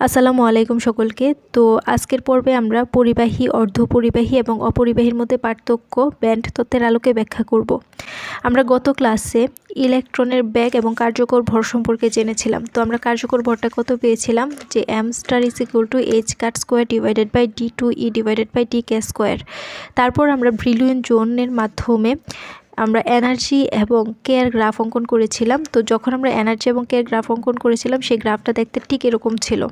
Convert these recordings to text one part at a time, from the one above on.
আসসালামু আলাইকুম সকলকে। তো আজকের পর্বে আমরা পরিবাহী, অর্ধপরিবাহী এবং অপরিবাহীর মধ্যে পার্থক্য ব্যান্ড তত্ত্বের আলোকে ব্যাখ্যা করব। আমরা গত ক্লাসে ইলেকট্রনের ব্যাগ এবং কার্যকর ভর সম্পর্কে জেনেছিলাম। তো আমরা কার্যকর ভরটা কত পেয়েছিলাম? যে M star is equal to H cut square divided by D two E divided by D K square তারপর আমরা ব্রিলিয়ন জোনের মাধ্যমে আমরা এনার্জি এবং কেয়ার গ্রাফ অঙ্কন করেছিলাম। তো যখন আমরা এনার্জি এবং কেয়ার গ্রাফ অঙ্কন করেছিলাম, সেই গ্রাফটা দেখতে ঠিক এরকম ছিল।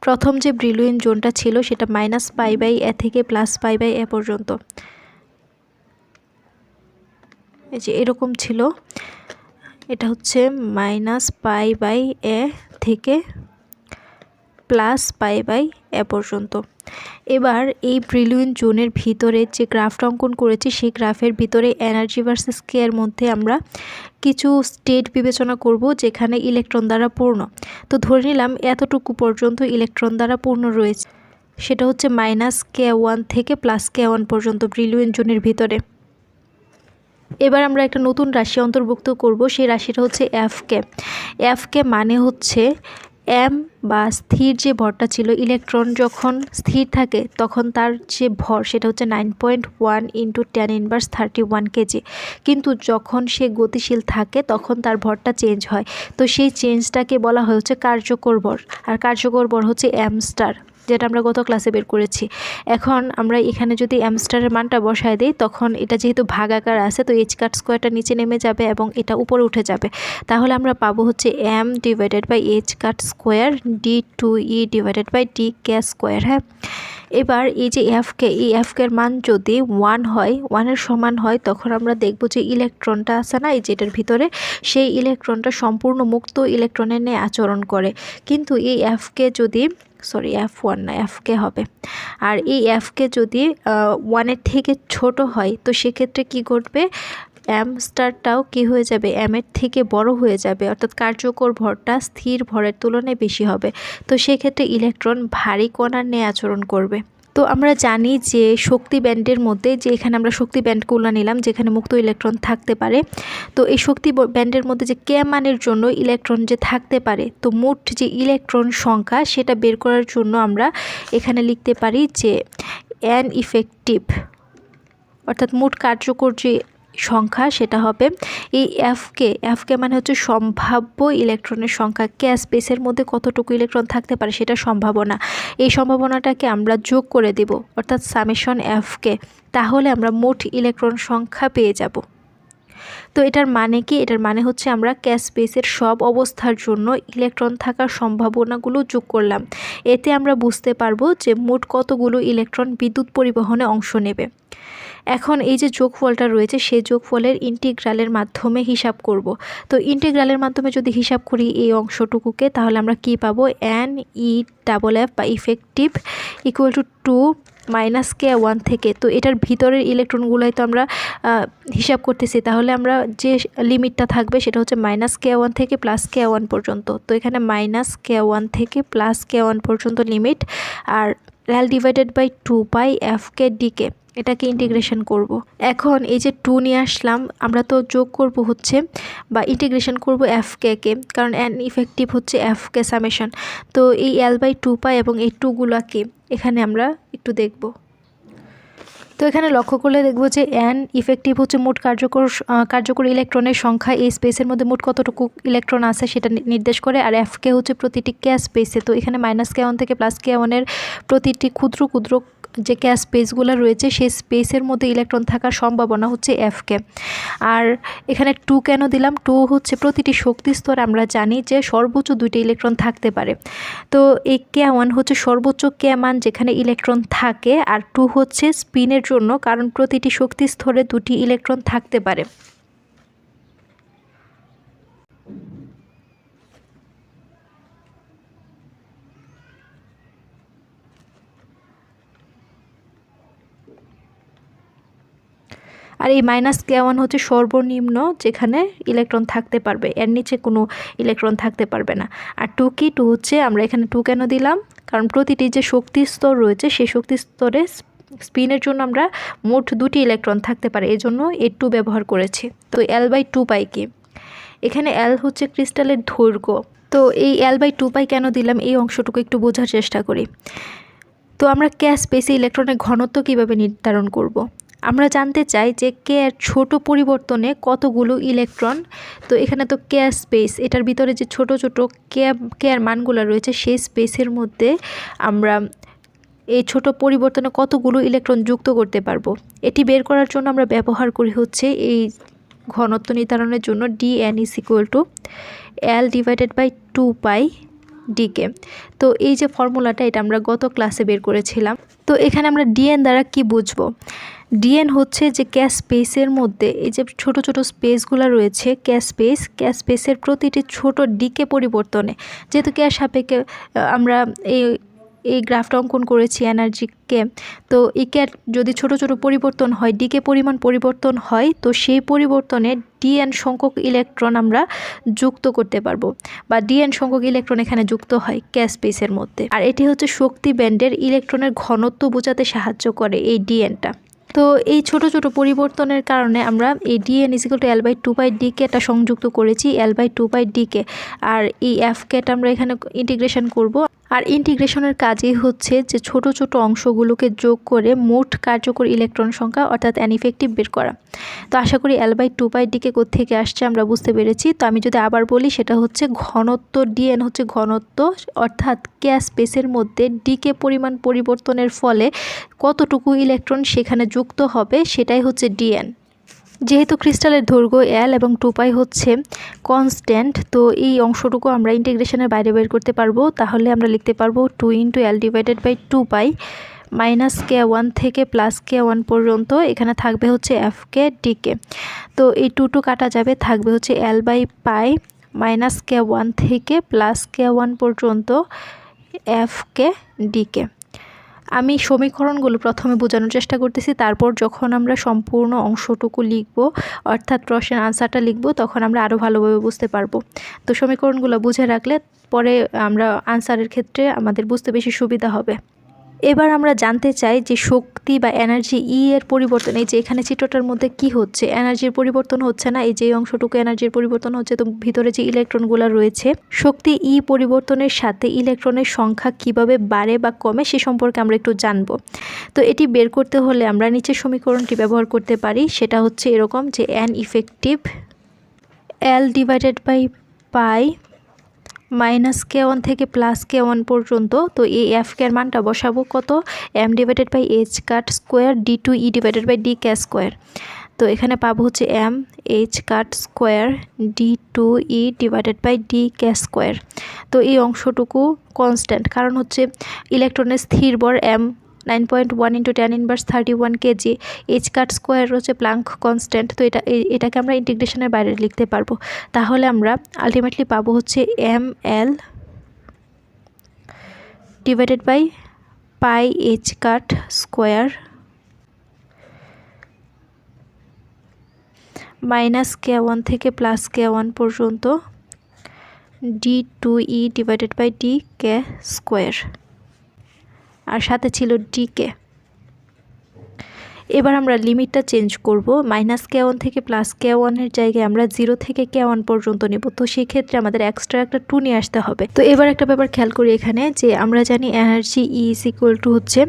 প্রথম যে ব্রিলুইন জোনটা ছিল, সেটা মাইনাস পাই বাই এ থেকে প্লাস পাই বাই এ পর্যন্ত। এই যে এরকম ছিল। এটা হচ্ছে মাইনাস পাই বাই এ থেকে প্লাস পাই বাই এ পর্যন্ত। এবার এই ব্রিলিয়ন জোনের ভিতরে যে গ্রাফটা অঙ্কন করেছি, সেই গ্রাফের ভিতরে এনার্জি ভার্সেস কেয়ার মধ্যে আমরা কিছু স্টেট বিবেচনা করব যেখানে ইলেকট্রন দ্বারা পূর্ণ। তো ধরে নিলাম এতটুকু পর্যন্ত ইলেকট্রন দ্বারা পূর্ণ রয়েছে। সেটা হচ্ছে মাইনাস কে ওয়ান থেকে প্লাস কে ওয়ান পর্যন্ত ব্রিলিয়ন জোনের ভিতরে। এবার আমরা একটা নতুন রাশি অন্তর্ভুক্ত করব, সেই রাশিটা হচ্ছে এফ কে এফ কে মানে হচ্ছে এম বা স্থির যে ভরটা ছিল, ইলেকট্রন যখন স্থির থাকে, তখন তার যে ভর, সেটা হচ্ছে nine point one into ten inverse thirty one KG কিন্তু যখন সে গতিশীল থাকে, তখন তার ভরটা চেঞ্জ হয়। তো সেই চেঞ্জটাকে বলা হচ্ছে কার্যকর ভর। আর কার্যকর ভর হচ্ছে এম স্টার যেটা আমরা গত ক্লাসে বের করেছি। এখন আমরা এখানে যদি অ্যামস্টারের মানটা বসায় দিই, তখন এটা যেহেতু ভাগাকার আছে, তো এইচ কাট স্কোয়ারটা নিচে নেমে যাবে এবং এটা উপরে উঠে যাবে। তাহলে আমরা পাবো হচ্ছে M divided by H cut square D two E divided by D K square হ্যাঁ? এবার এই যে এফকে এই এফকের মান যদি ওয়ান হয় ওয়ানের সমান হয়, তখন আমরা দেখব যে ইলেকট্রনটা আছে না, এই যেটার ভিতরে, সেই ইলেকট্রনটা সম্পূর্ণ মুক্ত ইলেকট্রনের নিয়ে আচরণ করে। কিন্তু এই এফকে যদি সরি এফ ওয়ান না এফকে হবে। আর এই এফকে যদি ওয়ানের থেকে ছোট হয়, তো সেক্ষেত্রে কি ঘটবে? এম স্টারটাও কি হয়ে যাবে? এমের থেকে বড় হয়ে যাবে। অর্থাৎ কার্যকর ভরটা স্থির ভরের তুলনায় বেশি হবে। তো সেক্ষেত্রে ইলেকট্রন ভারী কণার নিয়ে আচরণ করবে। তো আমরা জানি যে শক্তি ব্যান্ডের মধ্যে যে এখানে আমরা শক্তি ব্যান্ডগুলো নিলাম, যেখানে মুক্ত ইলেকট্রন থাকতে পারে, তো এই শক্তি ব্যান্ডের মধ্যে যে কে মানের জন্য ইলেকট্রন যে থাকতে পারে, তো মোট যে ইলেকট্রন সংখ্যা সেটা বের করার জন্য আমরা এখানে লিখতে পারি যে অ্যান ইফেক্টিভ অর্থাৎ মোট কার্যকর যে সংখ্যা সেটা হবে এই এফকে এফকে মানে হচ্ছে সম্ভাব্য ইলেকট্রনের সংখ্যা। কে স্পেসের মধ্যে কতটুকু ইলেকট্রন থাকতে পারে সেটা সম্ভাবনা। এই সম্ভাবনাটাকে আমরা যোগ করে দেব, অর্থাৎ সামেশন এফকে তাহলে আমরা মোট ইলেকট্রন সংখ্যা পেয়ে যাব। তো এটার মানে কি? এটার মানে হচ্ছে আমরা ক্যাশ স্পেসের সব অবস্থার জন্য ইলেকট্রন থাকার সম্ভাবনাগুলো যোগ করলাম। এতে আমরা বুঝতে পারব যে মোট কতগুলো ইলেকট্রন বিদ্যুৎ পরিবহনে অংশ নেবে। এখন এই যে যোগফলটা রয়েছে, সেই যোগফলের ইন্টিগ্রালের মাধ্যমে হিসাব করব। তো ইন্টিগ্রালের মাধ্যমে যদি হিসাব করি এই অংশটুকুকে, তাহলে আমরা কি পাবো? এন ই ডাবল এফ বা effective equal to two minus K one থেকে। তো এটার ভিতরের ইলেকট্রনগুলোই তো আমরা হিসাব করতেছি। তাহলে আমরা যে লিমিটটা থাকবে, সেটা হচ্ছে মাইনাস কে ওয়ান থেকে প্লাস কে ওয়ান পর্যন্ত। তো এখানে মাইনাস কে ওয়ান থেকে প্লাস কে ওয়ান পর্যন্ত limit R L divided by two by F K DK এটাকে ইন্টিগ্রেশন করব। এখন এই যে টু নিয়ে আসলাম, আমরা তো যোগ করব হচ্ছে বা ইন্টিগ্রেশন করব এফ কে কে, কারণ অ্যান ইফেক্টিভ হচ্ছে এফ কে সামেশন তো এই এল বাই টু পাই এবং এই টুগুলোকে এখানে আমরা একটু দেখব তো এখানে লক্ষ্য করলে দেখব যে অ্যান ইফেক্টিভ হচ্ছে মোট কার্যকর কার্যকর ইলেকট্রনের সংখ্যা। এই স্পেসের মধ্যে মোট কতটুকু ইলেকট্রন আছে সেটা নির্দেশ করে। আর এফকে হচ্ছে প্রতিটি কে স্পেসে তো এখানে মাইনাস কে ওয়ান থেকে প্লাস কে ওয়ানের প্রতিটি ক্ষুদ্র ক্ষুদ্র যে ক্যাশ স্পেসগুলো রয়েছে, সেই স্পেসের মধ্যে ইলেকট্রন থাকার সম্ভাবনা হচ্ছে এফকে আর এখানে টু কেন দিলাম? টু হচ্ছে প্রতিটি শক্তি স্তর আমরা জানি যে সর্বোচ্চ দুইটি ইলেকট্রন থাকতে পারে। তো এই কে ওয়ান হচ্ছে সর্বোচ্চ কে মান যেখানে ইলেকট্রন থাকে। আর টু হচ্ছে স্পিনের জন্য কারণ প্রতিটি শক্তি স্তরে দুটি ইলেকট্রন থাকতে পারে। আর এই মাইনাস কে ওয়ান হচ্ছে সর্বনিম্ন যেখানে ইলেকট্রন থাকতে পারবে। এর নিচে কোনো ইলেকট্রন থাকতে পারবে না। আর টু কি টু হচ্ছে আমরা এখানে টু কেন দিলাম? কারণ প্রতিটি যে শক্তি স্তর রয়েছে সেই শক্তি স্তরে স্পিনের জন্য আমরা মোট দুটি ইলেকট্রন থাকতে পারে এই জন্য এ টু ব্যবহার করেছি। তো এল বাই টু পাই কি। এখানে এল হচ্ছে ক্রিস্টালের দৈর্ঘ্য। তো এই এল বাই টু পাই কেন দিলাম? এই অংশটুকু একটু বোঝার চেষ্টা করি। তো আমরা ক্যাশ স্পেসে ইলেকট্রনের ঘনত্ব কীভাবে নির্ধারণ করব। আমরা জানতে চাই যে কে এর ছোট পরিবর্তনে কতগুলো ইলেকট্রন, তো এখানে তো কে স্পেস, এটার ভিতরে যে ছোট ছোট কে কে আর মানগুলো রয়েছে, সেই স্পেসের মধ্যে আমরা এই ছোট পরিবর্তনে কতগুলো ইলেকট্রন যুক্ত করতে পারব? এটি বের করার জন্য আমরা ব্যবহার করি হচ্ছে এই ঘনত্ব নির্ধারণের জন্য D N is equal to L divided by two pi DK তো এই যে ফর্মুলাটা, এটা আমরা গত ক্লাসে বের করেছিলাম। তো এখানে আমরা ডিএন দ্বারা কি বুঝব? ডিএন হচ্ছে যে ক্যাশ স্পেসের মধ্যে এই যে ছোট ছোট স্পেসগুলো রয়েছে ক্যাশ স্পেস ক্যাশ স্পেসের প্রতিটি ছোট ডিকে পরিবর্তনে। যেহেতু ক্যাশ সাপেক্ষে আমরা এই এই গ্রাফটা অঙ্কন করেছি এনার্জিকে তো একে যদি ছোট ছোট পরিবর্তন হয় ডিকে পরিমাণ পরিবর্তন হয়, তো সেই পরিবর্তনে ডিএন সংখ্যক ইলেকট্রন আমরা যুক্ত করতে পারব। বা ডিএন সংখ্যক ইলেকট্রন এখানে যুক্ত হয় ক্যাশ স্পেসের মধ্যে। আর এটি হচ্ছে শক্তি ব্যান্ডের ইলেকট্রনের ঘনত্ব বোঝাতে সাহায্য করে এই ডিএনটা তো এই ছোট ছোট পরিবর্তনের কারণে আমরা এই DN equal to L by two by ডিকেটা সংযুক্ত করেছি L by two by DK আর এই এফ কেটা আমরা এখানে ইন্টিগ্রেশন করব। আর ইন্টিগ্রেশনের কাজই হচ্ছে যে ছোট ছোট অংশগুলোকে যোগ করে মোট কার্যকর ইলেকট্রন সংখ্যা, অর্থাৎ অ্যানিফেক্টিভ বের করা। তো আশা করি L by two by DK থেকে আসছে আমরা বুঝতে পেরেছি। তো আমি যদি আবার বলি, সেটা হচ্ছে ঘনত্ব ডিএন হচ্ছে ঘনত্ব, অর্থাৎ ক্যাশ স্পেসের মধ্যে ডিকে পরিমাণ পরিবর্তনের ফলে কতটুকু ইলেকট্রন সেখানে যুক্ত হবে সেটাই হচ্ছে ডিএন। যেহেতু ক্রিস্টালের দৈর্ঘ্য এল এবং টু পাই হচ্ছে কনস্ট্যান্ট তো এই অংশটুকু আমরা ইন্টিগ্রেশনের বাইরে বের করতে পারব। তাহলে আমরা লিখতে পারব two into L divided by two pi minus K one থেকে প্লাস কে ওয়ান পর্যন্ত এখানে থাকবে হচ্ছে এফ কে ডিকে তো এই টু টু কাটা যাবে, থাকবে হচ্ছে L by pi minus K one থেকে প্লাস কে ওয়ান পর্যন্ত এফ কে ডিকে আমি সমীকরণগুলো প্রথমে বোঝানোর চেষ্টা করতেছি, তারপর যখন আমরা সম্পূর্ণ অংশটুকু লিখব, অর্থাৎ প্রশ্নের আনসারটা লিখব, তখন আমরা আরও ভালোভাবে বুঝতে পারব। তো সমীকরণগুলো বুঝে রাখলে পরে আমরা আনসারের ক্ষেত্রে আমাদের বুঝতে বেশি সুবিধা হবে। এবার আমরা জানতে চাই যে শক্তি বা এনার্জি ই এর পরিবর্তন, এই যে এখানে চিত্রটার মধ্যে কি হচ্ছে? এনার্জির পরিবর্তন হচ্ছে না, এই যে অংশটুকু এনার্জির পরিবর্তন হচ্ছে, তো ভিতরে যে ইলেকট্রনগুলো রয়েছে, শক্তি ই পরিবর্তনের সাথে ইলেকট্রনের সংখ্যা কীভাবে বাড়ে বা কমে সে সম্পর্কে আমরা একটু জানব। তো এটি বের করতে হলে আমরা নিচের সমীকরণটি ব্যবহার করতে পারি, সেটা হচ্ছে এরকম যে N effective L divided by pi minus K one থেকে প্লাস কে ওয়ান পর্যন্ত, তো এই এফ কের মানটা বসাবো কত? M divided by H cut square D two E divided by D K square তো এখানে পাবো হচ্ছে M H cut square D two E divided by D K square তো এই অংশটুকু কনস্ট্যান্ট কারণ হচ্ছে ইলেকট্রনের স্থির বর M nine point one into ten inverse thirty one KG H cut square হচ্ছে প্লাঙ্ক কনস্ট্যান্ট তো এটা এটাকে আমরা ইন্টিগ্রেশনের বাইরে লিখতে পারব। তাহলে আমরা আলটিমেটলি পাবো হচ্ছে M L divided by pi H cut square minus K one থেকে প্লাস কে ওয়ান পর্যন্ত D two E divided by D K square আর সাথে ছিল ডিকে এবার আমরা লিমিটটা চেঞ্জ করব মাইনাস কে ওয়ান থেকে প্লাস কে ওয়ানের জায়গায় আমরা জিরো থেকে কে ওয়ান পর্যন্ত নেব। তো সেক্ষেত্রে আমাদের এক্সট্রা একটা টু নিয়ে আসতে হবে। তো এবার একটা ব্যাপার খেয়াল করি এখানে যে আমরা জানি energy E is equal to হচ্ছে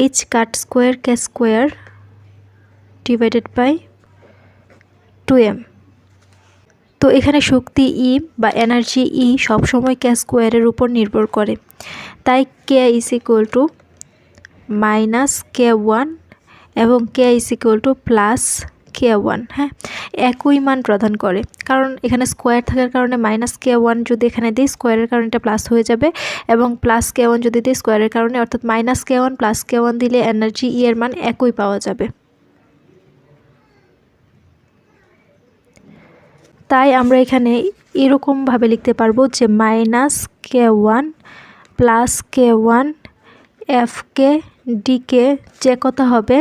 H cut square K square divided by two M তো এখানে শক্তি ই e বা এনার্জি ই সবসময় কে স্কোয়ারের উপর নির্ভর করে। তাই K is equal to minus K one এবং K is equal to plus K one হ্যাঁ? একই মান প্রদান করে। কারণ এখানে স্কোয়ার থাকার কারণে মাইনাস কে ওয়ান যদি এখানে দিই স্কোয়ারের কারণে এটা প্লাস হয়ে যাবে এবং প্লাস কে ওয়ান যদি দিই স্কোয়ারের কারণে, অর্থাৎ minus K one plus K one দিলে এনার্জি ই এর মান একই পাওয়া যাবে। তাই আমরা এখানে এরকমভাবে লিখতে পারব যে minus K one plus K one F K DK যে কথা হবে?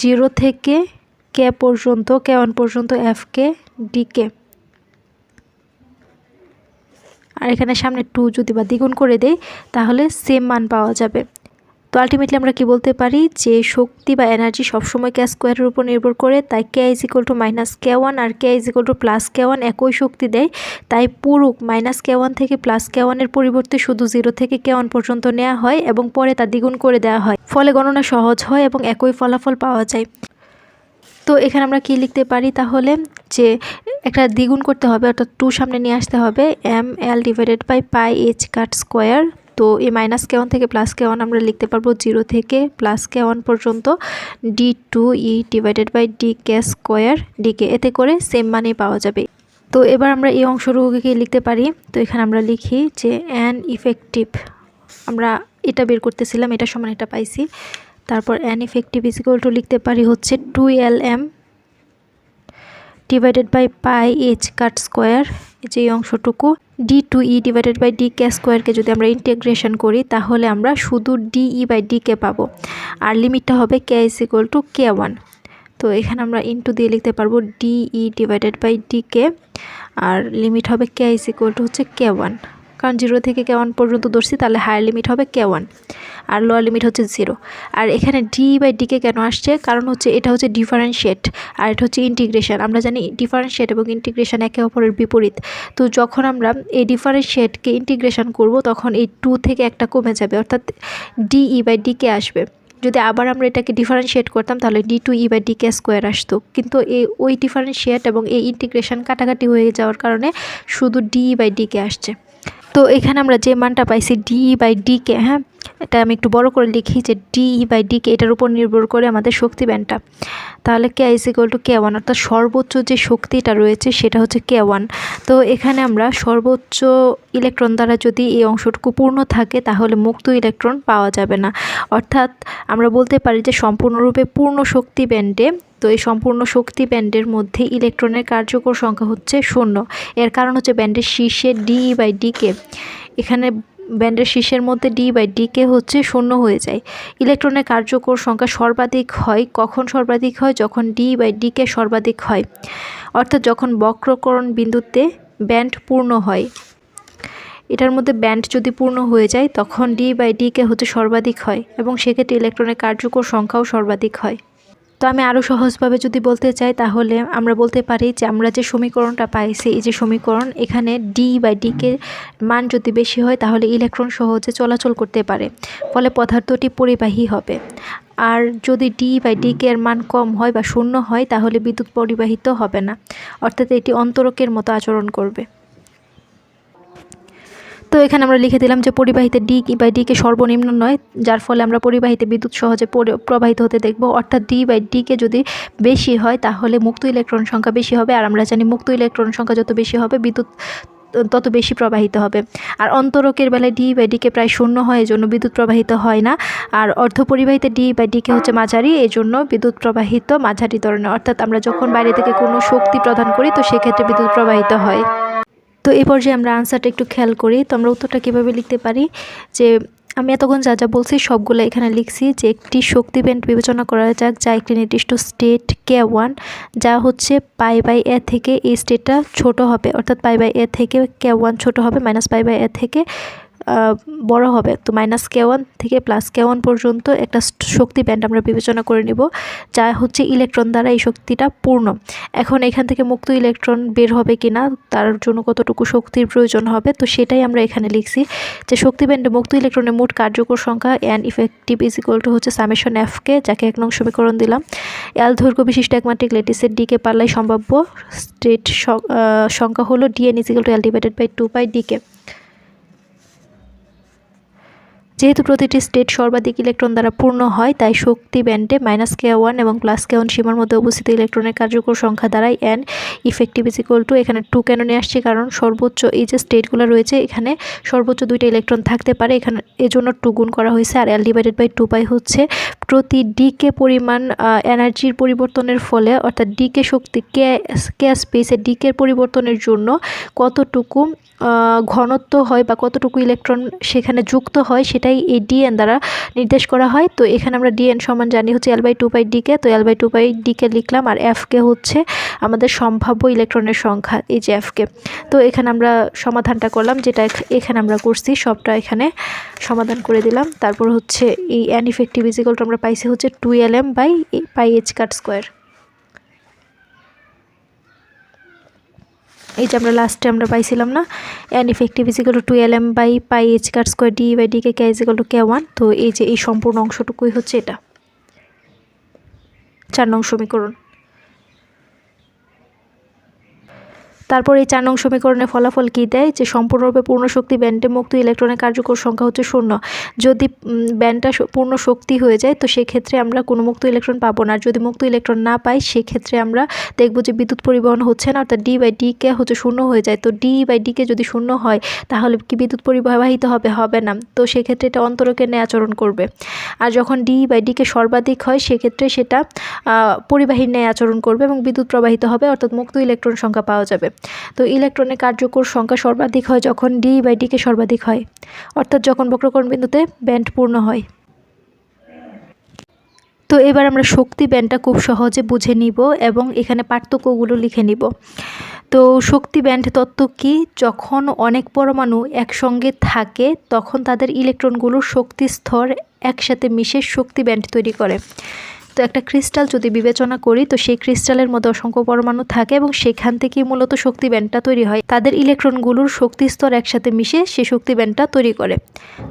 জিরো থেকে কে পর্যন্ত কে ওয়ান পর্যন্ত এফ কে ডিকে আর এখানে সামনে টু যদি বা দ্বিগুণ করে দেই, তাহলে সেম মান পাওয়া যাবে। তো আলটিমেটলি আমরা কি বলতে পারি যে শক্তি বা এনার্জি সবসময় কে স্কোয়ারের উপর নির্ভর করে, তাই K is equal to minus K one R K is equal to plus K one একই শক্তি দেয়, তাই পুরুক মাইনাস কে ওয়ান থেকে প্লাস কে ওয়ানের পরিবর্তে শুধু জিরো থেকে কে ওয়ান পর্যন্ত নেওয়া হয় এবং পরে তা দ্বিগুণ করে দেওয়া হয়, ফলে গণনা সহজ হয় এবং একই ফলাফল পাওয়া যায়। তো এখানে আমরা কি লিখতে পারি তাহলে? যে একটা দ্বিগুণ করতে হবে, অর্থাৎ টু সামনে নিয়ে আসতে হবে M L divided by pi H cut square তো এই মাইনাস কে ওয়ান থেকে প্লাস কে ওয়ান আমরা লিখতে পারব জিরো থেকে প্লাস কে ওয়ান পর্যন্ত D two E divided by D K square DK এতে করে সেম মানে পাওয়া যাবে। তো এবার আমরা এই অংশটুকুকে লিখতে পারি? তো এখানে আমরা লিখি যে অ্যান ইফেক্টিভ আমরা এটা বের করতেছিলাম, এটা সমান এটা পাইছি। তারপর অ্যান ইফেক্টিভ ইজিকল টু লিখতে পারি হচ্ছে two L M divided by pi H cut square যে অংশটুকু D two E divided by D K স্কোয়ারকে যদি আমরা ইন্টিগ্রেশন করি, তাহলে আমরা শুধু D E by D K পাবো। আর লিমিটটা হবে K is equal to K one তো এখানে আমরা ইন্টু দিয়ে লিখতে পারব D E divided by D K R limit হবে কে ইজ ইকুয়াল টু হচ্ছে কে ওয়ান কারণ জিরো থেকে কে ওয়ান পর্যন্ত ধরছি, তাহলে হায়ার লিমিট হবে কে ওয়ান আর লোয়ার লিমিট হচ্ছে জিরো আর এখানে ডি বাই ডিকে কেন আসছে? কারণ হচ্ছে এটা হচ্ছে ডিফারেন্সিয়েট আর এটা হচ্ছে ইন্টিগ্রেশন আমরা জানি ডিফারেন্সিয়েট এবং ইন্টিগ্রেশন একে অপরের বিপরীত। তো যখন আমরা এই ডিফারেন্সিয়েটকে ইন্টিগ্রেশন করব, তখন এই টু থেকে একটা কমে যাবে। অর্থাৎ ডিই বাই ডিকে আসবে। যদি আবার আমরা এটাকে ডিফারেন্সিয়েট করতাম, তাহলে D two E by D K square আসতো। কিন্তু এই, ওই ডিফারেন্সিয়েট এবং এই ইন্টিগ্রেশন কাটাকাটি হয়ে যাওয়ার কারণে শুধু ডি বাই ডি কে আসছে। তো এখানে আমরা যে মানটা পাইছি ডি বাই ডি কে হ্যাঁ? এটা আমি একটু বড় করে লিখি যে ডি বাই ডি কে এটার উপর নির্ভর করে আমাদের শক্তি ব্যান্ডটা তাহলে K is equal to K one অর্থাৎ সর্বোচ্চ যে শক্তিটা রয়েছে সেটা হচ্ছে কে ওয়ান তো এখানে আমরা সর্বোচ্চ ইলেকট্রন দ্বারা যদি এই অংশটুকু পূর্ণ থাকে, তাহলে মুক্ত ইলেকট্রন পাওয়া যাবে না। অর্থাৎ আমরা বলতে পারি যে সম্পূর্ণরূপে পূর্ণ শক্তি ব্যান্ডে তো এই সম্পূর্ণ শক্তি ব্যান্ডের মধ্যে ইলেকট্রনের কার্যকর সংখ্যা হচ্ছে শূন্য। এর কারণ হচ্ছে ব্যান্ডের শীর্ষে ডি বাই ডিকে এখানে ব্যান্ডের শীর্ষের মধ্যে ডি বাই ডিকে হচ্ছে শূন্য হয়ে যায়। ইলেকট্রনের কার্যকর সংখ্যা সর্বাধিক হয়, কখন সর্বাধিক হয়? যখন ডি বাই ডিকে সর্বাধিক হয়। অর্থাৎ যখন বক্রকরণ বিন্দুতে ব্যান্ড পূর্ণ হয়। এটার মধ্যে ব্যান্ড যদি পূর্ণ হয়ে যায়, তখন ডি বাই ডিকে হচ্ছে সর্বাধিক হয় এবং সেক্ষেত্রে ইলেকট্রনের কার্যকর সংখ্যাও সর্বাধিক হয়। তো আমি আরও সহজভাবে যদি বলতে চাই, তাহলে আমরা বলতে পারি যে আমরা যে সমীকরণটা পাইছি, এই যে সমীকরণ, এখানে ডি বাই ডিকে মান যদি বেশি হয়, তাহলে ইলেকট্রন সহজে চলাচল করতে পারে, ফলে পদার্থটি পরিবাহী হবে। আর যদি ডি বাই ডিকে এর মান কম হয় বা শূন্য হয়, তাহলে বিদ্যুৎ পরিবাহিত হবে না, অর্থাৎ এটি অন্তরকের মতো আচরণ করবে। তো এখানে আমরা লিখে দিলাম যে পরিবাহিতে ডি বাই ডিকে সর্বনিম্ন নয়, যার ফলে আমরা পরিবাহিতে বিদ্যুৎ সহজে প্রবাহিত হতে দেখব। অর্থাৎ ডি বাই ডিকে যদি বেশি হয়, তাহলে মুক্ত ইলেকট্রন সংখ্যা বেশি হবে। আর আমরা জানি মুক্ত ইলেকট্রন সংখ্যা যত বেশি হবে, বিদ্যুৎ তত বেশি প্রবাহিত হবে। আর অন্তরকের বেলায় ডি বাই ডিকে প্রায় শূন্য হয় এই জন্য বিদ্যুৎ প্রবাহিত হয় না। আর অর্ধ অর্ধপরিবাহিতে ডি বাই ডিকে হচ্ছে মাঝারি এই জন্য বিদ্যুৎ প্রবাহিত মাঝারি ধরনের। অর্থাৎ আমরা যখন বাইরে থেকে কোনো শক্তি প্রদান করি, তো সেক্ষেত্রে বিদ্যুৎ প্রবাহিত হয়। তো এই পর্যায়ে আমরা আনসারটা একটু খেয়াল করি। তো আমরা উত্তরটা কীভাবে লিখতে পারি? যে আমি এতক্ষণ যা যা বলছি সবগুলো এখানে লিখছি যে একটি শক্তি ব্যান্ড বিবেচনা করা যাক, যা একটি নির্দিষ্ট স্টেট কে ওয়ান যা হচ্ছে পাই বাই এ থেকে এই স্টেটটা ছোট হবে। অর্থাৎ পাই বাই এ থেকে কে ওয়ান ছোটো হবে মাইনাস পাই বাই এ থেকে বড় হবে। তো মাইনাস কে ওয়ান থেকে প্লাস কে ওয়ান পর্যন্ত একটা শক্তি ব্যান্ড আমরা বিবেচনা করে নিব, যা হচ্ছে ইলেকট্রন দ্বারা এই শক্তিটা পূর্ণ। এখন এখান থেকে মুক্ত ইলেকট্রন বের হবে কি না তার জন্য কতটুকু শক্তির প্রয়োজন হবে, তো সেটাই আমরা এখানে লিখছি যে শক্তি ব্যান্ডে মুক্ত ইলেকট্রনের মোট কার্যকর সংখ্যা N effective is equal to হচ্ছে সামেশন এফকে যাকে এক নং সমীকরণ দিলাম। এল দৈর্ঘ্য বিশিষ্ট একমাত্রিক লেটিসের ডিকে পাল্লাই সম্ভাব্য স্টেট সংখ্যা হলো DN is equal to L divided by two by DK যেহেতু প্রতিটি স্টেট সর্বাধিক ইলেকট্রন দ্বারা পূর্ণ হয়, তাই শক্তি ব্যান্ডে মাইনাস কে ওয়ান এবং প্লাস কে ওয়ান সীমার মধ্যে অবস্থিত ইলেকট্রনের কার্যকর সংখ্যা দ্বারাই N effective is equal to এখানে টু কেন নিয়ে আসছি? কারণ সর্বোচ্চ এই যে স্টেটগুলো রয়েছে, এখানে সর্বোচ্চ দুইটা ইলেকট্রন থাকতে পারে। এখানে এজন্য টু গুণ করা হয়েছে আর L divided by two pi হচ্ছে প্রতি ডিকে পরিমাণ এনার্জির পরিবর্তনের ফলে, অর্থাৎ ডিকে শক্তি কে কে স্পেসে ডিকের পরিবর্তনের জন্য কতটুকু ঘনত্ব হয় বা কতটুকু ইলেকট্রন সেখানে যুক্ত হয় সেটাই এই ডিএন দ্বারা নির্দেশ করা হয়। তো এখানে আমরা ডিএন সমান জানি হচ্ছে L by two by DK তো L by two by DK লিখলাম আর এফকে হচ্ছে আমাদের সম্ভাব্য ইলেকট্রনের সংখ্যা, এই যে এফকে তো এখানে আমরা সমাধানটা করলাম, যেটা এখানে আমরা করছি, সবটা এখানে সমাধান করে দিলাম। তারপর হচ্ছে এই অ্যান ইফেক্টিভ ইজিকলটা আমরা পাইছি হচ্ছে two L M by pi H cut square এই যে আমরা লাস্টে আমরা পাইছিলাম না? N effective equal to L M by pi H cut square D by D K K equal to K one তো এই যে এই সম্পূর্ণ অংশটুকুই হচ্ছে এটা। চার নং সমীকরণ। তারপর এই চার নং সমীকরণের ফলাফল কী দেয়? যে সম্পূর্ণরূপে পূর্ণ শক্তি ব্যান্ডে মুক্ত ইলেকট্রনের কার্যকর সংখ্যা হচ্ছে শূন্য। যদি ব্যান্ডটা পূর্ণ শক্তি হয়ে যায়, তো সেক্ষেত্রে আমরা কোনো মুক্ত ইলেকট্রন পাবো না। আর যদি মুক্ত ইলেকট্রন না পাই, সেক্ষেত্রে আমরা দেখব যে বিদ্যুৎ পরিবহন হচ্ছে না, অর্থাৎ ডি বাই ডিকে হচ্ছে শূন্য হয়ে যায়। তো ডি বাই ডিকে যদি শূন্য হয়, তাহলে কি বিদ্যুৎ পরিবাহিত হবে? হবে না। তো সেক্ষেত্রে এটা অন্তরকে ন্যায় আচরণ করবে। আর যখন ডি বাই ডিকে সর্বাধিক হয়, সেক্ষেত্রে সেটা পরিবাহীর ন্যায় আচরণ করবে এবং বিদ্যুৎ প্রবাহিত হবে, অর্থাৎ মুক্ত ইলেকট্রন সংখ্যা পাওয়া যাবে। তো ইলেকট্রনের কার্যকর সংখ্যা সর্বাধিক হয় যখন ডি বাই ডিকে সর্বাধিক হয়। অর্থাৎ যখন বক্রকরণ বিন্দুতে ব্যান্ড পূর্ণ হয়। তো এবার আমরা শক্তি ব্যান্ডটা খুব সহজে বুঝে নিব এবং এখানে পার্থক্যগুলো লিখে নিব। তো শক্তি ব্যান্ড তত্ত্ব কি? যখন অনেক পরমাণু একসঙ্গে থাকে, তখন তাদের ইলেকট্রনগুলোর শক্তি স্তর একসাথে মিশে শক্তি ব্যান্ড তৈরি করে। তো একটা ক্রিস্টাল যদি বিবেচনা করি, তো সেই ক্রিস্টালের মধ্যে অসংখ্য পরমাণু থাকে এবং সেখান থেকে মূলত শক্তি ব্যান্ডটা তৈরি হয়। তাদের ইলেকট্রনগুলোর শক্তি স্তর একসাথে মিশে সে শক্তি ব্যান্ডটা তৈরি করে।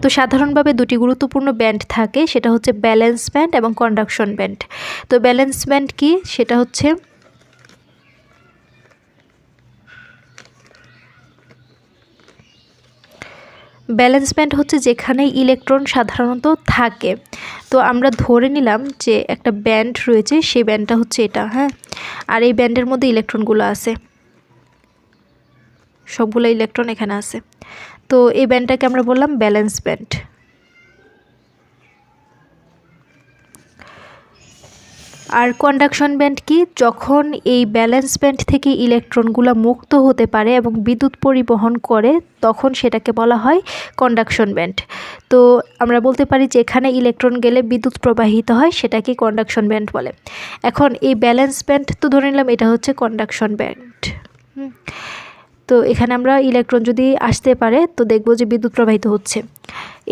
তো সাধারণভাবে দুটি গুরুত্বপূর্ণ ব্যান্ড থাকে, সেটা হচ্ছে ব্যালেন্স ব্যান্ড এবং কন্ডাকশন ব্যান্ড। তো ব্যালেন্স ব্যান্ড কি? সেটা হচ্ছে ব্যালেন্স ব্যান্ড হচ্ছে যেখানে ইলেকট্রন সাধারণত থাকে। তো আমরা ধরে নিলাম যে একটা ব্যান্ড রয়েছে, সেই ব্যান্ডটা হচ্ছে এটা হ্যাঁ? আর এই ব্যান্ডের মধ্যে ইলেকট্রনগুলো আছে। সবগুলো ইলেকট্রন এখানে আছে। তো এই ব্যান্ডটাকে আমরা বললাম ব্যালেন্স ব্যান্ড। আর কন্ডাকশন ব্যান্ড কি? যখন এই ব্যালেন্স ব্যান্ড থেকে ইলেকট্রনগুলো মুক্ত হতে পারে এবং বিদ্যুৎ পরিবহন করে, তখন সেটাকে বলা হয় কন্ডাকশন ব্যান্ড। তো আমরা বলতে পারি যে এখানে ইলেকট্রন গেলে বিদ্যুৎ প্রবাহিত হয়, সেটাকে কন্ডাকশন ব্যান্ড বলে। এখন এই ব্যালেন্স ব্যান্ড তো ধরে নিলাম এটা হচ্ছে কন্ডাকশন ব্যান্ড। তো এখানে আমরা ইলেকট্রন যদি আসতে পারে, তো দেখব যে বিদ্যুৎ প্রবাহিত হচ্ছে।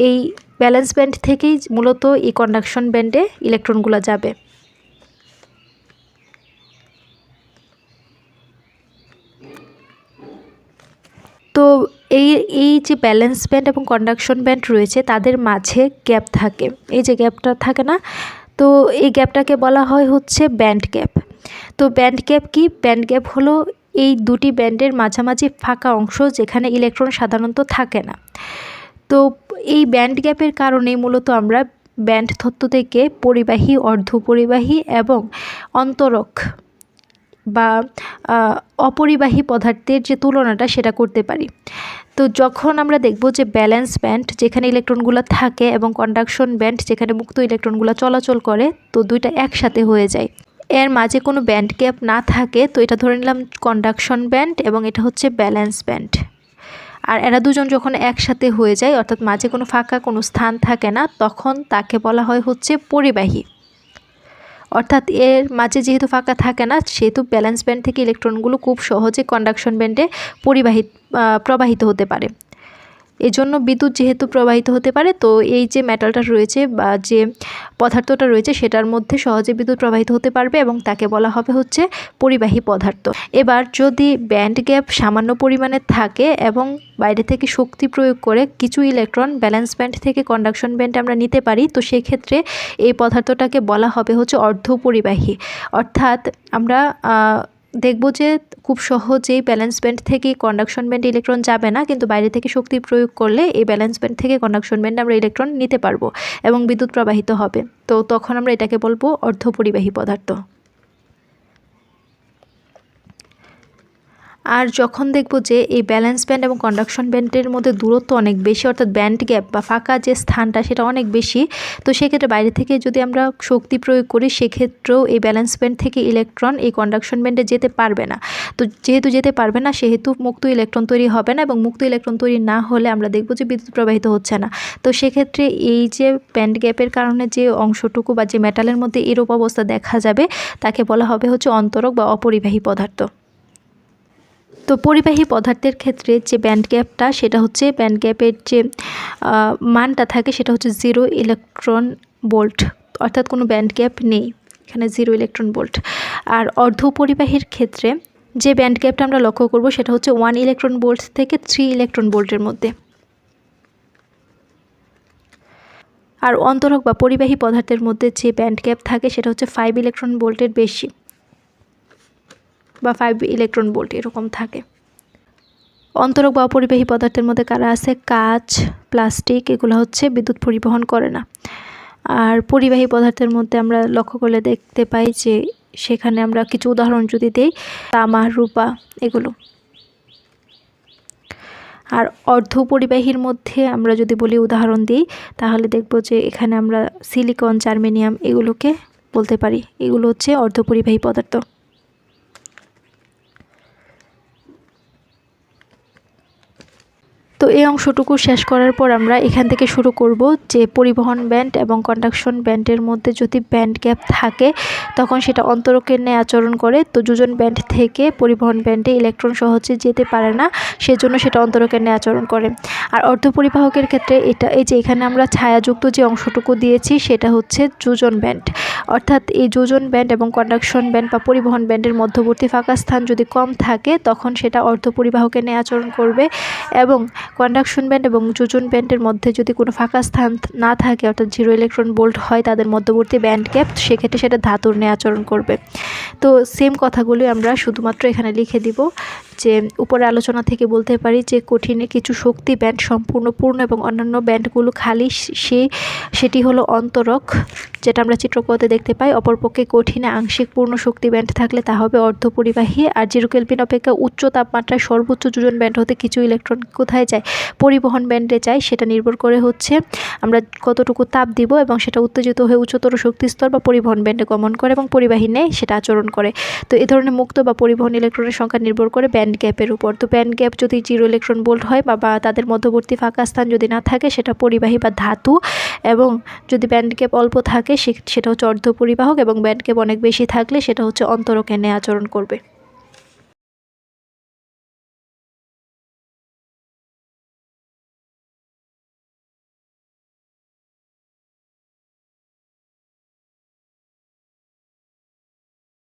এই ব্যালেন্স ব্যান্ড থেকেই মূলত এই কন্ডাকশন ব্যান্ডে ইলেকট্রনগুলো যাবে। তো এই এই যে ব্যালেন্স ব্যান্ড এবং কন্ডাকশন ব্যান্ড রয়েছে, তাদের মাঝে গ্যাপ থাকে। এই যে গ্যাপটা থাকে না, তো এই গ্যাপটাকে বলা হয় হচ্ছে ব্যান্ড গ্যাপ তো ব্যান্ড গ্যাপ কি? ব্যান্ড গ্যাপ হলো এই দুটি ব্যান্ডের মাঝামাঝি ফাঁকা অংশ যেখানে ইলেকট্রন সাধারণত থাকে না। তো এই ব্যান্ড গ্যাপের কারণেই মূলত আমরা ব্যান্ড তত্ত্ব থেকে পরিবাহী, অর্ধপরিবাহী এবং অন্তরক বা অপরিবাহী পদার্থের যে তুলনাটা সেটা করতে পারি। তো যখন আমরা দেখব যে ব্যালেন্স ব্যান্ড যেখানে ইলেকট্রনগুলো থাকে এবং কন্ডাকশন ব্যান্ড যেখানে মুক্ত ইলেকট্রনগুলো চলাচল করে, তো দুইটা একসাথে হয়ে যায়। এর মাঝে কোনো ব্যান্ড গ্যাপ না থাকে, তো এটা ধরে নিলাম কন্ডাকশন ব্যান্ড এবং এটা হচ্ছে ব্যালেন্স ব্যান্ড আর এরা দুজন যখন একসাথে হয়ে যায়, অর্থাৎ মাঝে কোনো ফাঁকা কোনো স্থান থাকে না, তখন তাকে বলা হয় হচ্ছে পরিবাহী। অর্থাৎ এর মাঝে যেহেতু ফাঁকা থাকে না, সেহেতু ব্যালেন্স ব্যান্ড থেকে ইলেকট্রনগুলো খুব সহজে কন্ডাকশন ব্যান্ডে পরিবাহিত প্রবাহিত হতে পারে। এজন্য বিদ্যুৎ যেহেতু প্রবাহিত হতে পারে, তো এই যে মেটালটা রয়েছে বা যে পদার্থটা রয়েছে সেটার মধ্যে সহজে বিদ্যুৎ প্রবাহিত হতে পারবে এবং তাকে বলা হবে হচ্ছে পরিবাহী পদার্থ। এবার যদি ব্যান্ড গ্যাপ সামান্য পরিমাণে থাকে এবং বাইরে থেকে শক্তি প্রয়োগ করে কিছু ইলেকট্রন ব্যালেন্স ব্যান্ড থেকে কন্ডাকশন ব্যান্ড আমরা নিতে পারি, তো সেক্ষেত্রে এই পদার্থটাকে বলা হবে হচ্ছে অর্ধপরিবাহী। অর্থাৎ আমরা দেখব যে খুব সহজেই ব্যালেন্স ব্যান্ড থেকে কন্ডাকশন ব্যান্ড ইলেকট্রন যাবে না, কিন্তু বাইরে থেকে শক্তি প্রয়োগ করলে এই ব্যালেন্স ব্যান্ড থেকে কন্ডাকশন ব্যান্ড আমরা ইলেকট্রন নিতে পারব এবং বিদ্যুৎ প্রবাহিত হবে। তো তখন আমরা এটাকে বলব অর্ধপরিবাহী পদার্থ। আর যখন দেখব যে এই ব্যালেন্স ব্যান্ড এবং কন্ডাকশন ব্যান্ডের মধ্যে দূরত্ব অনেক বেশি, অর্থাৎ ব্যান্ড গ্যাপ বা ফাঁকা যে স্থানটা সেটা অনেক বেশি, তো সেক্ষেত্রে বাইরে থেকে যদি আমরা শক্তি প্রয়োগ করি, সেক্ষেত্রেও এই ব্যালেন্স ব্যান্ড থেকে ইলেকট্রন এই কন্ডাকশন ব্যান্ডে যেতে পারবে না। তো যেহেতু যেতে পারবে না, সেহেতু মুক্ত ইলেকট্রন তৈরি হবে না এবং মুক্ত ইলেকট্রন তৈরি না হলে আমরা দেখব যে বিদ্যুৎ প্রবাহিত হচ্ছে না। তো সেক্ষেত্রে এই যে ব্যান্ড গ্যাপের কারণে যে অংশটুকু বা যে মেটালের মধ্যে এরূপ অবস্থা দেখা যাবে, তাকে বলা হবে হচ্ছে অন্তরক বা অপরিবাহী পদার্থ। তো পরিবাহী পদার্থের ক্ষেত্রে যে ব্যান্ড গ্যাপটা, সেটা হচ্ছে ব্যান্ড গ্যাপের যে মানটা থাকে সেটা হচ্ছে জিরো ইলেকট্রন বোল্ট অর্থাৎ কোনো ব্যান্ড গ্যাপ নেই, এখানে জিরো ইলেকট্রন বোল্ট আর অর্ধ পরিবাহীর ক্ষেত্রে যে ব্যান্ড গ্যাপটা আমরা লক্ষ্য করব, সেটা হচ্ছে ওয়ান ইলেকট্রন বোল্ট থেকে থ্রি ইলেকট্রন বোল্টের মধ্যে। আর অন্তরক বা পরিবাহী পদার্থের মধ্যে যে ব্যান্ড গ্যাপ থাকে, সেটা হচ্ছে ফাইভ ইলেকট্রন বোল্টের বেশি। বা ফাইভ ইলেকট্রন বোল্ট এরকম থাকে। অন্তরক বা অপরিবাহী পদার্থের মধ্যে কারা আছে? কাচ প্লাস্টিক এগুলো হচ্ছে বিদ্যুৎ পরিবহন করে না। আর পরিবাহী পদার্থের মধ্যে আমরা লক্ষ্য করলে দেখতে পাই যে সেখানে আমরা কিছু উদাহরণ যদি দিই, তামা, রূপা, এগুলো। আর অর্ধ পরিবাহীর মধ্যে আমরা যদি বলি উদাহরণ দিই, তাহলে দেখব যে এখানে আমরা সিলিকন জার্মেনিয়াম এগুলোকে বলতে পারি। এগুলো হচ্ছে অর্ধ পরিবাহী পদার্থ। তো এই অংশটুকু শেষ করার পর আমরা এখান থেকে শুরু করব যে পরিবহন ব্যান্ড এবং কন্ডাকশন ব্যান্ডের মধ্যে যদি ব্যান্ড গ্যাপ থাকে, তখন সেটা অন্তরকের ন্যায় আচরণ করে। তো যোজন ব্যান্ড থেকে পরিবহন ব্যান্ডে ইলেকট্রন সহজে যেতে পারে না, সেজন্য সেটা অন্তরকের ন্যায় আচরণ করে। আর অর্ধপরিবাহকের ক্ষেত্রে এটা, এই যে এখানে আমরা ছায়াযুক্ত যে অংশটুকু দিয়েছি, সেটা হচ্ছে যোজন ব্যান্ড। অর্থাৎ এই যোজন ব্যান্ড এবং কন্ডাকশন ব্যান্ড বা পরিবহন ব্যান্ডের মধ্যবর্তী ফাঁকা স্থান যদি কম থাকে, তখন সেটা অর্ধপরিবাহকের ন্যায় আচরণ করবে এবং কন্ডাকশন ব্যান্ড এবং যোজন ব্যান্ডের মধ্যে যদি কোনো ফাঁকা স্থান না থাকে, অর্থাৎ জিরো ইলেকট্রন বোল্ট হয় তাদের মধ্যবর্তী ব্যান্ড ক্যাপ সেক্ষেত্রে সেটা ধাতুর নিয়ে আচরণ করবে। তো সেম কথাগুলি আমরা শুধুমাত্র এখানে লিখে দিব। যে উপরে আলোচনা থেকে বলতে পারি যে কঠিনে কিছু শক্তি ব্যান্ড সম্পূর্ণ পূর্ণ এবং অন্যান্য ব্যান্ডগুলো খালি সে সেটি হলো অন্তরক, যেটা আমরা চিত্রকতে দেখতে পাই। অপরপক্ষে কঠিনে আংশিক পূর্ণ শক্তি ব্যান্ড থাকলে তা হবে অর্ধপরিবাহী আর জিরো কেলভিন অপেক্ষা উচ্চ তাপমাত্রায় সর্বোচ্চ যোজন ব্যান্ড হতে কিছু ইলেকট্রন কোথায় যায়? পরিবহন ব্যান্ডে যায়, সেটা নির্ভর করে হচ্ছে আমরা কতটুকু তাপ দিব এবং সেটা উত্তেজিত হয়ে উচ্চতর শক্তিস্তর বা পরিবহন ব্যান্ডে গমন করে এবং পরিবাহী নেয় সেটা আচরণ করে। তো এ ধরনের মুক্ত বা পরিবহন ইলেকট্রনের সংখ্যা নির্ভর করে ব্যান্ড গ্যাপের উপর। তো ব্যান্ড ক্যাপ যদি জিরো ইলেকট্রন বোল্ট হয় বা তাদের মধ্যবর্তী ফাঁকা স্থান যদি না থাকে, সেটা পরিবাহী বা ধাতু এবং যদি ব্যান্ড ক্যাপ অল্প থাকে সেটা হচ্ছে অর্ধ পরিবাহক এবং ব্যান্ড ক্যাপ অনেক বেশি থাকলে সেটা হচ্ছে অন্তরকে নিয়ে আচরণ করবে।